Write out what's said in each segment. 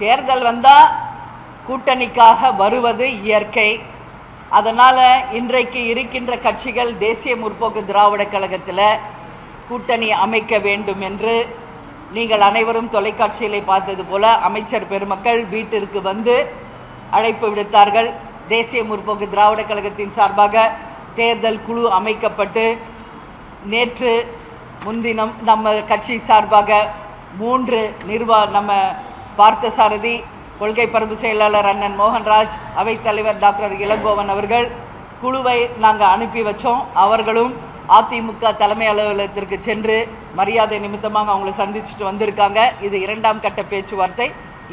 தேர்தல் வந்தால் கூட்டணிக்காக வருவது இயற்கை. அதனால் இன்றைக்கு இருக்கின்ற கட்சிகள் தேசிய முற்போக்கு திராவிட கழகத்தில் கூட்டணி அமைக்க வேண்டும் என்று நீங்கள் அனைவரும் தொலைக்காட்சியிலே பார்த்தது போல அமைச்சர் பெருமக்கள் வீட்டிற்கு வந்து அழைப்பு விடுத்தார்கள். தேசிய முற்போக்கு திராவிட கழகத்தின் சார்பாக தேர்தல் குழு அமைக்கப்பட்டு நேற்று முன்தினம் நம்ம கட்சி சார்பாக மூன்று நிர்வா நம்ம பார்த்தசாரதி கொள்கை பரப்பு செயலாளர் அண்ணன் மோகன்ராஜ் அவைத்தலைவர் டாக்டர் இளங்கோவன் அவர்கள் குழுவை நாங்கள் அனுப்பி வச்சோம். அவர்களும் அதிமுக தலைமை அலுவலகத்திற்கு சென்று மரியாதை நிமித்தமாக அவங்களை சந்திச்சுட்டு வந்திருக்காங்க. இது இரண்டாம் கட்ட பேச்சுவார்த்தை.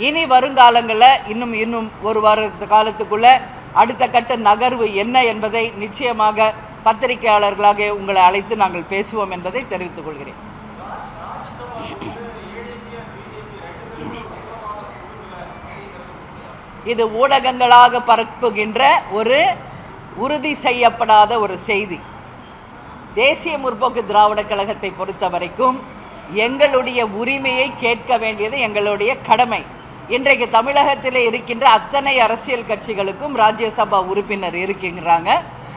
இனி வருங்காலங்களில் இன்னும் இன்னும் ஒரு வார காலத்துக்குள்ளே அடுத்த கட்ட நகர்வு என்ன என்பதை நிச்சயமாக பத்திரிகையாளர்களாக உங்களை அழைத்து நாங்கள் பேசுவோம் என்பதை தெரிவித்துக் கொள்கிறேன். இது ஊடகங்களாக பரப்புகின்ற ஒரு உறுதி செய்யப்படாத ஒரு செய்தி. தேசிய முற்போக்கு திராவிட கழகத்தை பொறுத்த வரைக்கும் எங்களுடைய உரிமையை கேட்க வேண்டியது எங்களுடைய கடமை. இன்றைக்கு தமிழகத்தில் இருக்கின்ற அத்தனை அரசியல் கட்சிகளுக்கும் ராஜ்யசபா உறுப்பினர் இருக்கின்றாங்க.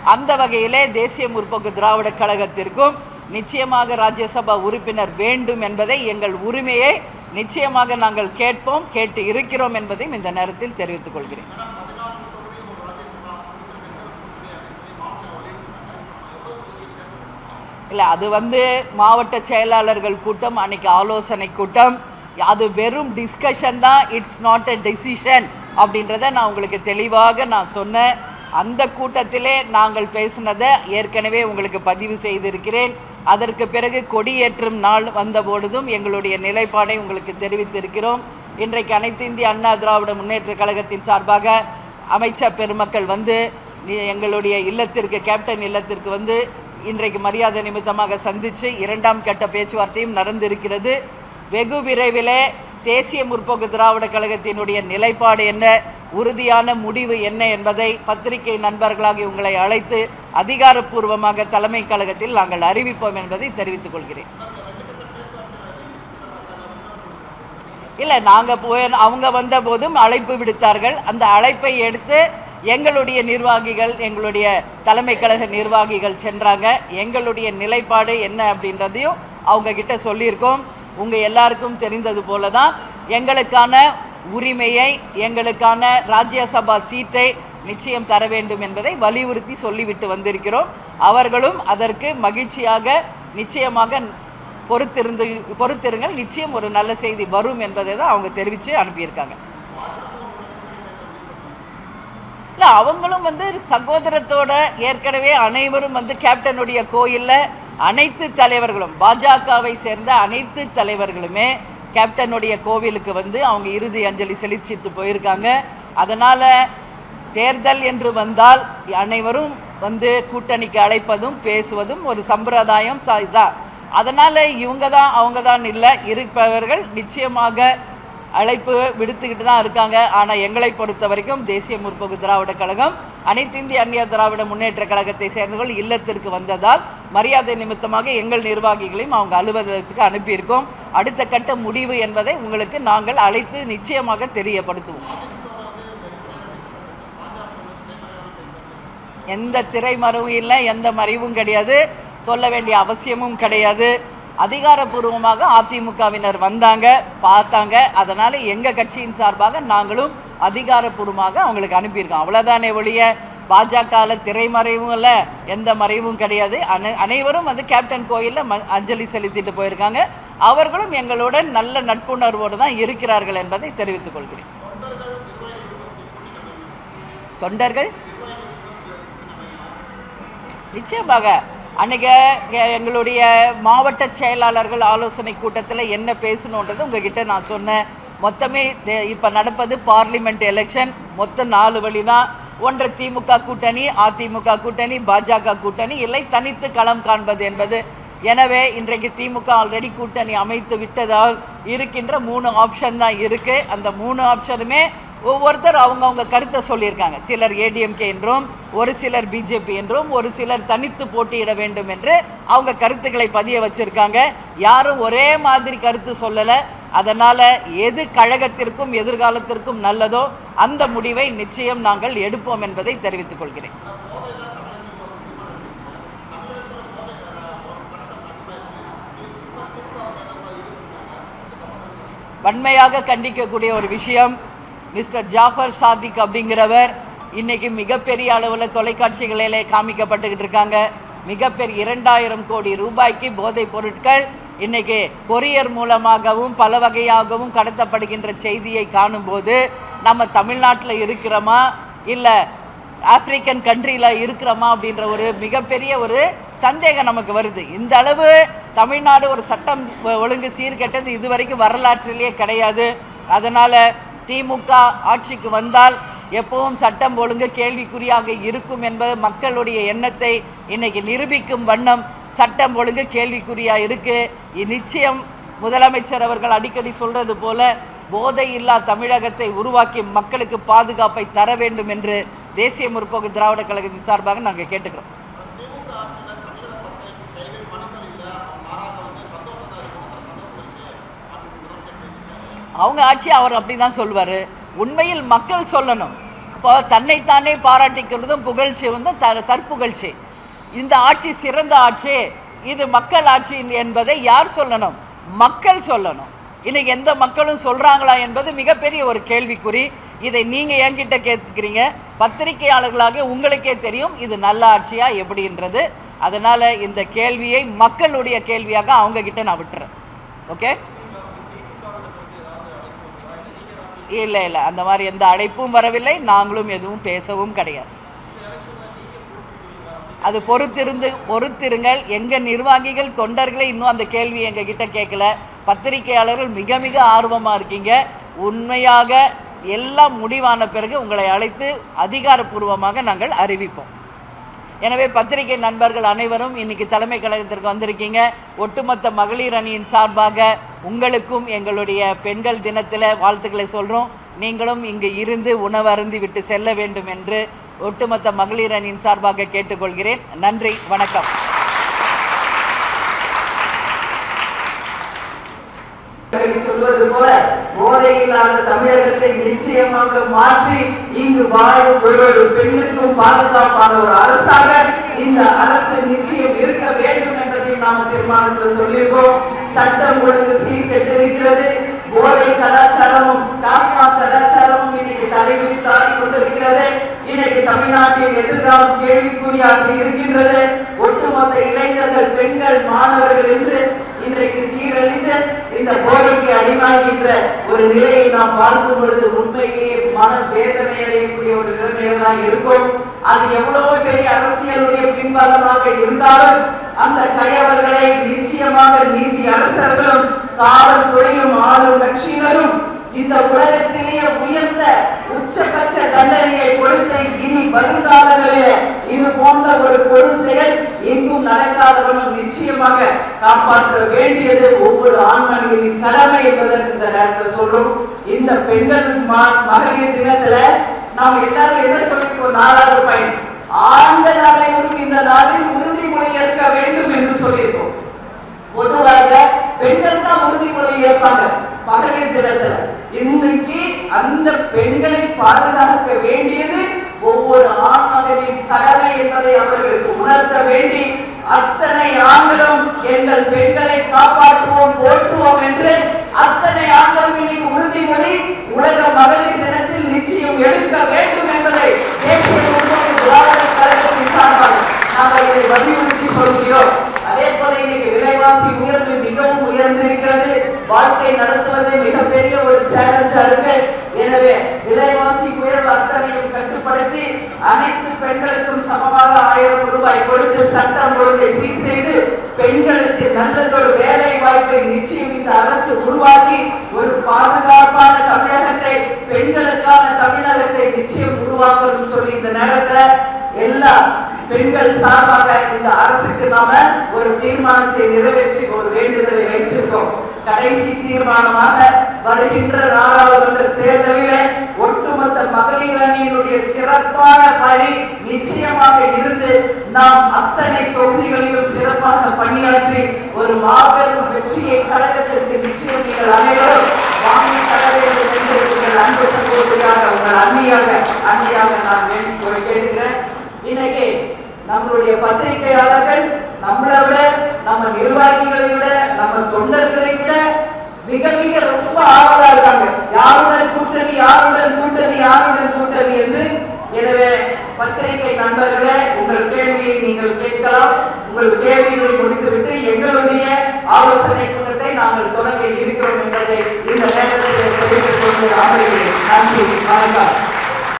அந்த வகையிலே தேசிய முற்போக்கு திராவிட கழகத்திற்கும் நிச்சயமாக ராஜ்யசபா உறுப்பினர் வேண்டும் என்பதை எங்கள் உரிமையை நிச்சயமாக நாங்கள் கேட்போம் கேட்டு இருக்கிறோம் என்பதையும் இந்த நேரத்தில் தெரிவித்துக் கொள்கிறேன். இல்லை அது வந்து மாவட்ட செயலாளர்கள் கூட்டம் அன்னைக்கு ஆலோசனை கூட்டம். அது வெறும் டிஸ்கஷன் தான். இட்ஸ் நாட் அ டெசிஷன் அப்படின்றத நான் உங்களுக்கு தெளிவாக நான் சொன்னேன். அந்த கூட்டத்திலே நாங்கள் பேசினதை ஏற்கனவே உங்களுக்கு பதிவு செய்திருக்கிறேன். அதற்கு பிறகு கொடியேற்றும் நாள் வந்தபொழுதும் எங்களுடைய நிலைப்பாடை உங்களுக்கு தெரிவித்திருக்கிறோம். இன்றைக்கு அனைத்து இந்திய அண்ணா திராவிட முன்னேற்ற கழகத்தின் சார்பாக அமைச்சர் பெருமக்கள் வந்து எங்களுடைய இல்லத்திற்கு கேப்டன் இல்லத்திற்கு வந்து இன்றைக்கு மரியாதை நிமித்தமாக சந்தித்து இரண்டாம் கட்ட பேச்சுவார்த்தையும் நடந்திருக்கிறது. வெகு விரைவிலே தேசிய முற்போக்கு திராவிட கழகத்தினுடைய நிலைப்பாடு என்ன? உறுதியான முடிவு என்ன என்பதை பத்திரிகை நண்பர்களாகி உங்களை அழைத்து அதிகாரப்பூர்வமாக தலைமை கழகத்தில் நாங்கள் அறிவிப்போம் என்பதை தெரிவித்துக் கொள்கிறேன். இல்லை நாங்கள் போய் அவங்க வந்த போதும் அழைப்பு விடுத்தார்கள். அந்த அழைப்பை எடுத்து எங்களுடைய நிர்வாகிகள் எங்களுடைய தலைமை கழக நிர்வாகிகள் சென்றாங்க. எங்களுடைய நிலைப்பாடு என்ன அப்படின்றதையும் அவங்க கிட்ட சொல்லியிருக்கோம். உங்கள் எல்லாருக்கும் தெரிந்தது போல தான் எங்களுக்கான உரிமையை எங்களுக்கான ராஜ்யசபா சீட்டை நிச்சயம் தர வேண்டும் என்பதை வலியுறுத்தி சொல்லிவிட்டு வந்திருக்கிறோம். அவர்களும் அதற்கு மகிழ்ச்சியாக நிச்சயமாக பொறுத்திருந்து பொறுத்திருங்கள். நிச்சயம் ஒரு நல்ல செய்தி வரும் என்பதை தான் அவங்க தெரிவித்து அனுப்பியிருக்காங்க. இல்லை அவங்களும் வந்து சகோதரத்தோட ஏற்கனவே அனைவரும் வந்து கேப்டனுடைய கோயிலில் அனைத்து தலைவர்களும் பாஜகவை சேர்ந்த அனைத்து தலைவர்களுமே கேப்டனுடைய கோவிலுக்கு வந்து அவங்க இறுதி அஞ்சலி செலுத்திட்டு போயிருக்காங்க. அதனால் தேர்தல் என்று வந்தால் அனைவரும் வந்து கூட்டணிக்கு அழைப்பதும் பேசுவதும் ஒரு சம்பிரதாயம் சா இதான் அதனால் இவங்க தான் அவங்க தான் இல்லை இருப்பவர்கள் நிச்சயமாக அழைப்பு விடுத்துக்கிட்டு தான் இருக்காங்க. ஆனால் எங்களை பொறுத்த வரைக்கும் தேசிய முற்போக்கு திராவிட கழகம் அனைத்து இந்திய அந்நிய திராவிட முன்னேற்ற கழகத்தை சேர்ந்தவர்கள் இல்லத்திற்கு வந்ததால் மரியாதை நிமித்தமாக எங்கள் நிர்வாகிகளையும் அவங்க அலுவலகத்துக்கு அனுப்பியிருக்கோம். அடுத்த கட்ட முடிவு என்பதை உங்களுக்கு நாங்கள் அழைத்து நிச்சயமாக தெரியப்படுத்துவோம். எந்த திரைமறைவும் இல்லை எந்த மறைவும் கிடையாது. சொல்ல வேண்டிய அவசியமும் கிடையாது. அதிகாரப்பூர்வமாக அதிமுகவினர் வந்தாங்க பார்த்தாங்க. அதனால் எங்கள் கட்சியின் சார்பாக நாங்களும் அதிகாரப்பூர்வமாக அவங்களுக்கு அனுப்பியிருக்கோம். அவ்வளோதானே ஒழிய பாஜகவில் திரைமறைவும் இல்லை எந்த மறைவும் கிடையாது. அனை அனைவரும் வந்து கேப்டன் கோயிலில் ம அஞ்சலி செலுத்திட்டு போயிருக்காங்க. அவர்களும் எங்களுடன் நல்ல நட்புணர்வோடு தான் இருக்கிறார்கள் என்பதை தெரிவித்துக் கொள்கிறேன். தொண்டர்கள்? நிச்சயமாக. அன்றைக்கி எங்களுடைய மாவட்ட செயலாளர்கள் ஆலோசனை கூட்டத்தில் என்ன பேசணுன்றது உங்ககிட்ட நான் சொன்னேன். மொத்தமே இப்போ நடப்பது பார்லிமெண்ட் எலெக்ஷன் மொத்தம் நாலு வழி தான் ஒன்று திமுக கூட்டணி அதிமுக கூட்டணி பாஜக கூட்டணி இல்லை தனித்து களம் காண்பது என்பது. எனவே இன்றைக்கு திமுக ஆல்ரெடி கூட்டணி அமைத்து விட்டதால் இருக்கின்ற மூணு ஆப்ஷன் தான் இருக்குது அந்த மூணு ஆப்ஷனுமே ஒவ்வொருத்தர் அவங்கவுங்க கருத்தை சொல்லியிருக்காங்க. சிலர் ஏடிஎம்கே என்றும் ஒரு சிலர் பிஜேபி என்றும் ஒரு சிலர் தனித்து போட்டியிட வேண்டும் என்று அவங்க கருத்துக்களை பதிய வச்சுருக்காங்க. யாரும் ஒரே மாதிரி கருத்து சொல்லலை. அதனால் எது கழகத்திற்கும் எதிர்காலத்திற்கும் நல்லதோ அந்த முடிவை நிச்சயம் நாங்கள் எடுப்போம் என்பதை தெரிவித்துக் கொள்கிறேன். வன்மையாக கண்டிக்கக்கூடிய ஒரு விஷயம் மிஸ்டர் ஜாஃபர் சாதிக் அப்படிங்கிறவர் இன்றைக்கி மிகப்பெரிய அளவில் தொலைக்காட்சிகளிலே காமிக்கப்பட்டுக்கிட்டு இருக்காங்க. மிகப்பெரிய இரண்டாயிரம் கோடி ரூபாய்க்கு போதைப் பொருட்கள் இன்றைக்கி கொரியர் மூலமாகவும் பல வகையாகவும் கடத்தப்படுகின்ற செய்தியை காணும்போது நம்ம தமிழ்நாட்டில் இருக்கிறோமா? இல்லை ஆப்பிரிக்கன் கண்ட்ரியில் இருக்கிறோமா? அப்படின்ற ஒரு மிகப்பெரிய ஒரு சந்தேகம் நமக்கு வருது. இந்த அளவு தமிழ்நாடு ஒரு சட்டம் ஒழுங்கு சீர்கெட்டது இதுவரைக்கும் வரலாற்றிலேயே கிடையாது. அதனால் திமுக ஆட்சிக்கு வந்தால் எப்பவும் சட்டம் ஒழுங்கு கேள்விக்குறியாக இருக்கும் என்பது மக்களுடைய எண்ணத்தை இன்னைக்கு நிரூபிக்கும் வண்ணம் சட்டம் ஒழுங்கு கேள்விக்குறியாக இருக்குது நிச்சயம் முதலமைச்சர் அவர்கள் அடிக்கடி சொல்கிறது போல போதை இல்லா தமிழகத்தை உருவாக்கி மக்களுக்கு பாதுகாப்பை தர வேண்டும் என்று தேசிய முற்போக்கு திராவிட கழகத்தின் சார்பாக நாங்கள் கேட்டுக்கிறோம். அவங்க ஆட்சி அவர் அப்படி தான் சொல்வார். உண்மையில் மக்கள் சொல்லணும். இப்போ தன்னைத்தானே பாராட்டிக்கிறதும் புகழ்ச்சி வந்து த தற்புகழ்ச்சி. இந்த ஆட்சி சிறந்த ஆட்சி இது மக்கள் ஆட்சி என்பதை யார் சொல்லணும்? மக்கள் சொல்லணும். இன்றைக்கி எந்த மக்களும் சொல்கிறாங்களா என்பது மிகப்பெரிய ஒரு கேள்விக்குறி. இதை நீங்கள் என்கிட்ட கேட்குறீங்க. பத்திரிகையாளர்களாக உங்களுக்கே தெரியும் இது நல்ல ஆட்சியா எப்படின்றது. அதனால் இந்த கேள்வியை மக்களுடைய கேள்வியாக அவங்கக்கிட்ட நான் விட்டுறேன். ஓகே? இல்லை இல்லை. அந்த மாதிரி எந்த அழைப்பும் வரவில்லை. நாங்களும் எதுவும் பேசவும் கிடையாது. அது பொறுத்திருந்து பொறுத்திருங்கள். எங்கள் நிர்வாகிகள் தொண்டர்களே இன்னும் அந்த கேள்வி எங்கள் கிட்ட கேட்கல. பத்திரிகையாளர்கள் மிக மிக ஆர்வமாக இருக்கீங்க. உண்மையாக எல்லாம் முடிவான பிறகு உங்களை அழைத்து அதிகாரப்பூர்வமாக நாங்கள் அறிவிப்போம். எனவே பத்திரிகை நண்பர்கள் அனைவரும் இன்னைக்கு தலைமை கழகத்திற்கு வந்திருக்கீங்க. ஒட்டுமொத்த மகளிர் அணியின் சார்பாக உங்களுக்கும் எங்களுடைய பெண்கள் தினத்தில் வாழ்த்துக்களை சொல்கிறோம் நீங்களும் இங்கு இருந்து உணவு விட்டு செல்ல வேண்டும் என்று ஒட்டுமொத்த மகளிர் அணியின் சார்பாக கேட்டுக்கொள்கிறேன். நன்றி வணக்கம். சொல்வது போல போதை இல்லாத தமிழகத்தை நிச்சயமாக மாற்றி இங்கு வாழும் ஒவ்வொரு பெண்ணுக்கும் பாதுகாப்பான ஒரு அரசாக இந்த அரசு நிச்சயம் இருக்க வேண்டும் என்பதை நாம் தீர்மானத்தில் சொல்லியிருக்கோம். சட்டம் ஒழுங்கு சீர்கெட்டிருக்கிறது. போதை கலாச்சாரமும் டாஸ்மாக் கலாச்சாரமும் இன்னைக்கு தலைமுறை ஆடிக் கொண்டிருக்கிறது. இன்னைக்கு தமிழ்நாட்டின் எதிர்காலம் கேள்விக்குறியாக இருக்கின்றது. ஒட்டுமொத்த இளைஞர்கள் பெண்கள் மாணவர்கள் என்று இன்றைக்கு இந்த போதைக்கு அடிமாகின்ற ஒரு நிலையை நாம் பார்க்கும் பொழுது உண்மையிலேயே மன வேதனை அடையக்கூடிய ஒரு நிலைமையில தான் இருக்கும். அது எவ்வளவோ பெரிய அரசியலுடைய பின்பலமாக இருந்தாலும் அந்த கையவர்களை நிச்சயமாக நீதி அரசர்களும் காவல்துறையும் ஆளும் கட்சியினரும் இந்த உலகத்திலேயே உயர்ந்த உச்சபட்ச தண்டனையை கொடுத்த இனி வருங்காலங்களில் இது போன்ற ஒரு கொடு செயல் எங்கும் நடக்காதவனும் நிச்சயமாக காப்பாற்ற வேண்டியது ஒவ்வொரு ஆண்மணியின் கடமை என்பதற்கு இந்த நேரத்தில் சொல்றோம். இந்த பெண்கள் மகளிர் தினத்துல நாம் எல்லாரும் என்ன சொல்லிப்போம் நாலாவது பயன். ஆண்கள் அனைவரும் இந்த நாளில் உறுதிமொழி ஏற்க வேண்டும் என்று சொல்லியிருக்கோம். பொதுவாக பெண்கள் தான் உறுதிமொழி ஏற்பாங்க மகளிர் தினத்துல. இன்னைக்கு அந்த பெண்களை பாதுகாக்க வேண்டியது ஒவ்வொரு ஆண்மகனின் கடமை என்பதை அவர்களுக்கு உணர்த்த வேண்டி அத்தனை ஆண்களும் பெண்களை காப்பாற்றுவோம் போற்றுவோம் என்று அத்தனை ஆண்களும் இன்னைக்கு உறுதிமொழி உலக மகளிர் தினத்தில் நிச்சயம் எடுக்க வேண்டும் என்பதை தேசிய முன்னோக்கு திராவிட கழகத்தின் சார்பாக நாங்கள் இதை வலியுறுத்தி சொல்கிறோம் அதே போல இன்னைக்கு விலைவாசி உயர்வு மிகவும் உயர்ந்திருக்கிறது வாழ்க்கை நடத்துவது மிகப்பெரிய ஒரு சேலஞ்சா இருக்கு எனவே விலைவாசி உயர்வு அத்தனையும் கட்டுப்படுத்தி அனைத்து பெண்களுக்கும் சமமாக ஆயிரம் ரூபாய் கொடுத்து சட்டம் ஒழுங்கை சீர் செய்து பெண்களுக்கு நல்லதொரு வேலை வாய்ப்பை நிச்சயம் இந்த அரசு உருவாக்கி ஒரு பாதுகாப்பான தமிழகத்தை பெண்களுக்கான தமிழகத்தை நிச்சயம் உருவாக்கணும் சொல்லி இந்த நேரத்துல எல்லா பெண்கள் சார்பாக இந்த அரசுக்கு நாம ஒரு தீர்மானத்தை நிறைவேற்றி ஒரு வேண்டுதலை வைச்சிருக்கோம் கடைசி தீர்மானமாக வருகின்ற நாடாளுமன்ற தேர்தலிலே ஒட்டுமொத்த மகளிர் அணியினுடைய சிறப்பான பணி நிச்சயமாக இருந்து நாம் அத்தனை தொகுதிகளிலும் சிறப்பாக பணியாற்றி ஒரு மாபெரும் வெற்றியை கழகத்திற்கு நிச்சயம் நீங்கள் அனைவரும் அன்பு சகோதரியாக உங்கள் அண்ணியாக அண்ணியாக நான் நம்முடைய பத்திரிகையாளர்கள் நம்மளை விட நம்ம நிர்வாகிகளை விட நம்ம தொண்டர்களை விட மிக மிக ரொம்ப ஆர்வம்